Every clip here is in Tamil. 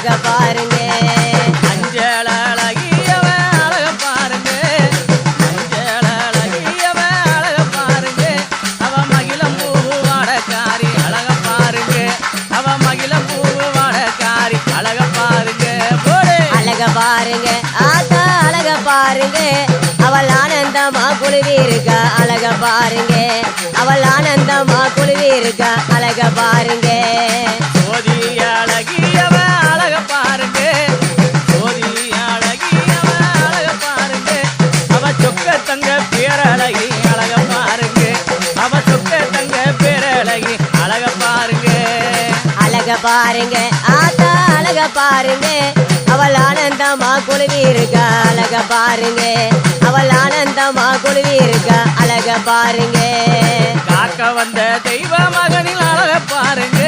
அழக பாருங்க. அஞ்சல அழகியவ அழக பாருங்க. அஞ்சல அழகியவ அழக பாருங்க. அவ மகிழம் பூவு வாடக்காரி அழக பாருங்க. அவ மகிழம் பூவு வாடக்காரி அழக பாருங்க. அழக பாருங்க. ஆத்தா அழக பாருங்க. அவள் ஆனந்தமா குழுவி இருக்கா அழக பாருங்க. அவள் ஆனந்தமா குழுவி இருக்கா அழக பாருங்க. பாருங்க. ஆத்தா அழக பாருங்க. அவள் ஆனந்தமா குழுவி இருக்கா அழக பாருங்க. அவள் ஆனந்தமா குழுவி இருக்கா அழக பாருங்க. காக்க வந்த தெய்வ மகனின் அழக பாருங்க.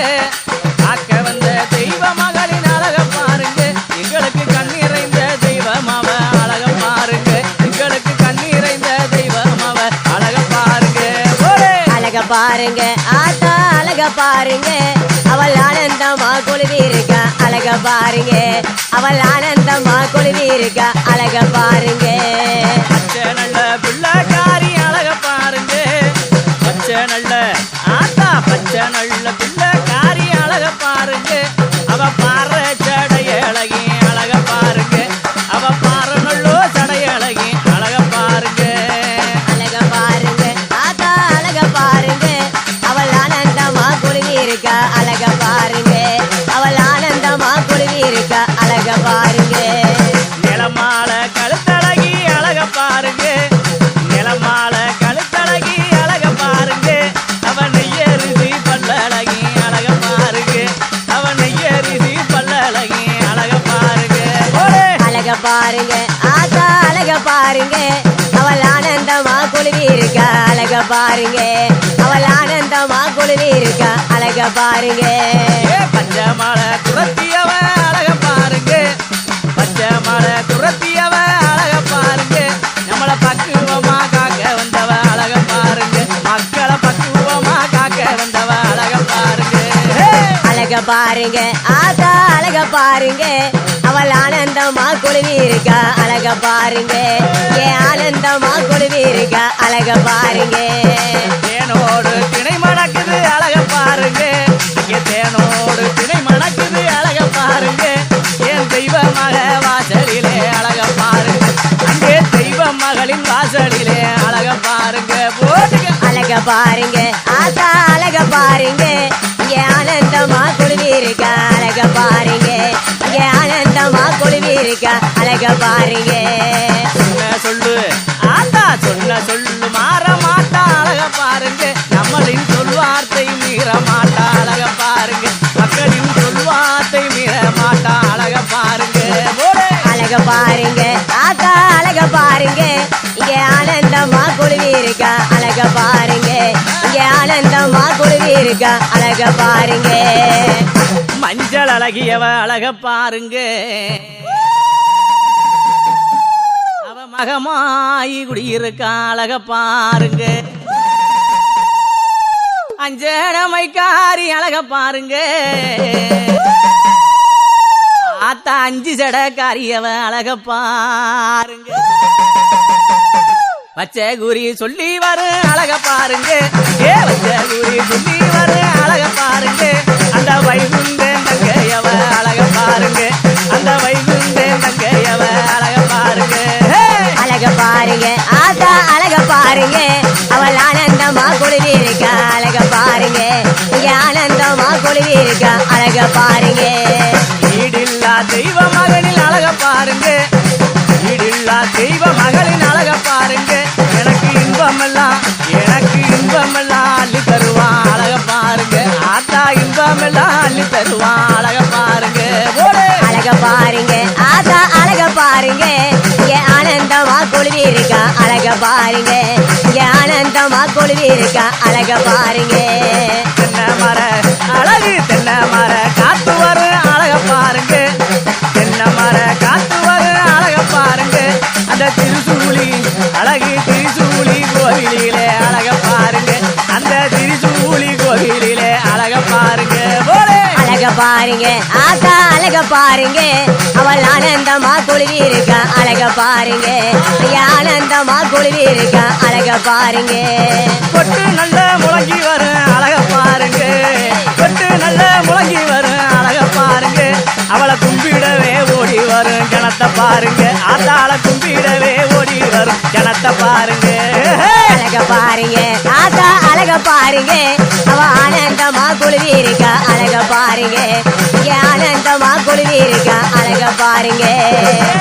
காக்க வந்த தெய்வ மகளின் அழக பாருங்க. எங்களுக்கு கண்ணீரைந்த தெய்வம் அவ அழக பாருங்க. எங்களுக்கு கண்ணீரைந்த தெய்வம் அவ அழக பாருங்க. அழக பாருங்க. ஆத்தா அழக பாருங்க. அவள் ஆனந்தமா குழுவி இருக்கா அழக பாருங்க. அவள் ஆனந்தமா குழுவி இருக்கா அழக பாருங்க. நல்ல பிள்ளைக்காரி அழக பாருங்க. பச்சை நல்ல ஆத்தா பச்சை நல்ல பாருங்க. ஆத்தா அழக பாருங்க. அவள் ஆனந்தமா குழுவி இருக்கா அழக பாருங்க. அவள் ஆனந்தமா குழுவி இருக்கா அழக பாருங்க. ஏ துரத்தி அவ அழக பாருங்க. பச்சை துரத்தி பாருங்க. ஆத்தா அழக பாருங்க. அவள் ஆனந்தமா குழுவி இருக்கா அழக பாருங்க. ஏ ஆனந்தமா குழுவி இருக்கா அழக பாருங்க. தேனோடு திணை மணக்குது அழக பாருங்க. இங்கே தேனோடு திணை மணக்குது அழக பாருங்க. என் தெய்வ மக வாசலிலே அழக பாருங்க. அங்கே தெய்வ மகளின் வாசலிலே அழக பாருங்க. போட்டுங்க அழக பாருங்க. அழக பாருங்க. ஆத்தா அழக பாருங்க. இங்க ஆனந்தமா குழுவி இருக்கா அழக பாருங்க. இங்க ஆனந்தமா குழுவி இருக்கா அழக பாருங்க. மஞ்சள் அழகியவ அழக பாருங்க. அவ மகமாயி குடியிருக்க அழக பாருங்க. அஞ்சனமைக்காரி அழக பாருங்க. ஆத்தா அஞ்சு சடக்காரியவ அழக பாருங்க. பச்சை குறி சொல்லி வரு அழக பாருங்க. ஏ பச்சை குறி சொல்லி வரு அழக பாருங்க. அந்த வைகுண்டன் தங்கையவ அழக பாருங்க. அந்த வைகுண்டன் தங்கையவ அழக பாருங்க. அழக பாருங்க ஆத்தா அழக பாருங்க. அவள் ஆனந்தமா குழுவி இருக்கா அழக பாருங்க. இங்க ஆனந்தமா குழுவி இருக்கா அழக பாருங்க. இருக்கா அழக பாருங்க. இங்க ஆனந்தமா குழுவி இருக்கா அழக பாருங்க. தென்னை மர அழகு தென்னை மர காத்து வரும் அழக பாருங்க. தென்னை மர காத்து வரும் அழக பாருங்க. அந்த திருசூலி அழகு திருசூலி கோவிலிலே பாருங்க. போலே அழக பாருங்க ஆத்தா அழக பாருங்க. அவள் ஆனந்தமா குழுவி இருக்கா அழக பாருங்க. ஆனந்தமா குழுவி இருக்கா அழக பாருங்க. கொட்டு நல்ல முழங்கி வரும் அழக பாருங்க. கொட்டு நல்ல முழங்கி வரும் அழக பாருங்க. அவளை கும்பிடவே ஓடி வரும் கிணத்த பாருங்க. ஆத்தாள கும்பிடவே ஓடி வரும் கிணத்த பாருங்க. அழக பாருங்க. அழக பாருங்க அவ ஆனந்தமா குழுவி இருக்கா அழக பாருங்க இங்க ஆனந்தமா குழுவி இருக்கா அழக பாருங்க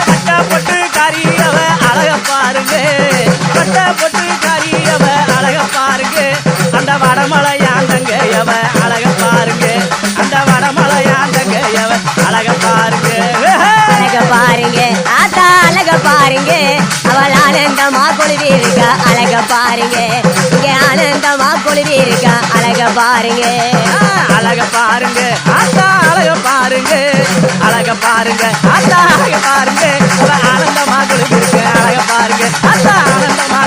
பட்ட பொட்டு கரியவ அழக பாருங்க பட்ட பொட்டு கரியவ அழக பாருங்க அந்த வடமலையாந்தங்க எவ அழக பாருங்க அந்த வடமலையாந்தங்க எவ அழக பாருங்க அழக பாருங்க ஆத்தா அழக பாருங்க அவள் ஆனந்தமா குழுவி இருக்கா அழக பாருங்க அழக பாருங்க. அழக பாருங்க. ஆத்தா அழக பாருங்க. அழக பாருங்க. ஆத்தா அழக பாருங்க. அவ ஆனந்தமா குளிர்க்க அழக பாருங்க. ஆத்தா ஆனந்தமா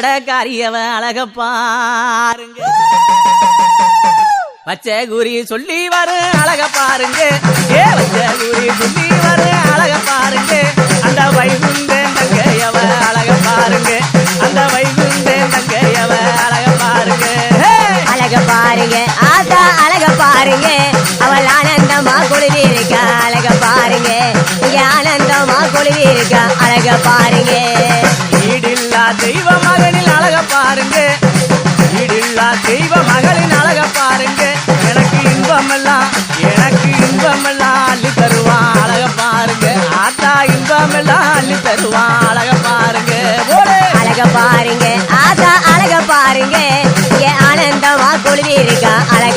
அஞ்சு சடக்காரியவன் அழக பாருங்க. வச்ச குறி சொல்லி வரும் அழக பாருங்க. ஏ வச்ச குறி சொல்லி வரும் அழக பாருங்க. அந்த வைகுந்தேன் தங்கையவ அழக பாருங்க. அந்த வைகுந்தேன் தங்கையவ அழக பாருங்க! அழக பாருங்க ஆத்தா அழக பாருங்க. அவள் ஆனந்தமா குழுவி இருக்கா அழக பாருங்க. இங்க ஆனந்தமா குழுவி இருக்கா அழக பாருங்க.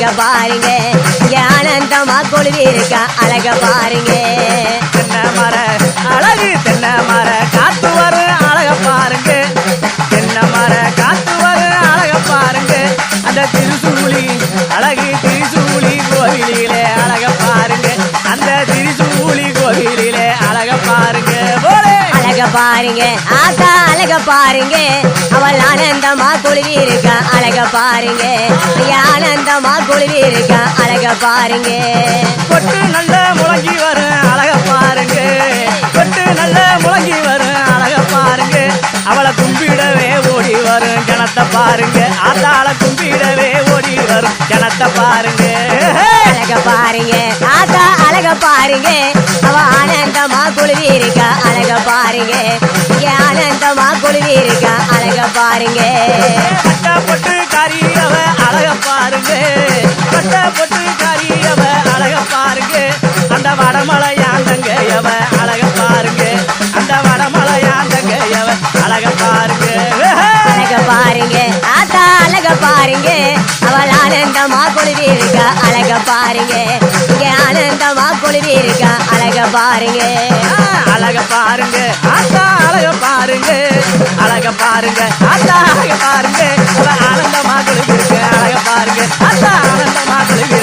அழக பாருங்க. ஆனந்தமா குழுவி இருக்கா அழக பாருங்க. தென்னை மர அழகு தென்னை மர காத்து வரும் அழக பாருங்க. தென்னை மர காத்து வரும் அழக பாருங்க. அந்த திருசூலி அழகு திருசூலி கோவிலிலே அழக பாருங்க. அந்த திருசூலி கோவிலிலே அழக பாருங்க. போலே! அழக பாருங்க. அழக பாருங்க. அவள் ஆனந்தமா குழுவி இருக்கா அழக பாருங்க. ஆனந்தமா குழுவி இருக்கா அழக பாருங்க. கொட்டு நல்ல முழங்கி வரும். அழக பாருங்க. கொட்டு நல்ல முழங்கி வரும். அழக பாருங்க. அவளை கும்பிடவே ஓடி வரும். கிணத்த பாருங்க. ஆத்தாள கும்பிடவே ஓடி வரும். கிணத்த பாருங்க. அழக பாருங்க. ஆத்தா அழக பாருங்க. அவ ஆனந்தமா குழுவி இருக்கா அழக பாருங்க. இங்க பாருங்க. பட்டா பட்டு காரி பாருங்க. அவள் ஆனந்தமா குழுவி இருக்கா அழக பாருங்க. இங்க ஆனந்தமா குழுவி இருக்கா அழக பாருங்க. அழக பாருங்க. அத்தா அழக பாருங்க. அழக பாருங்க. அத்தா அழக பாருங்க. அவள் ஆனந்தமா குழுவி இருக்க அழக பாருங்க. அத்தா ஆனந்தமா குழுவி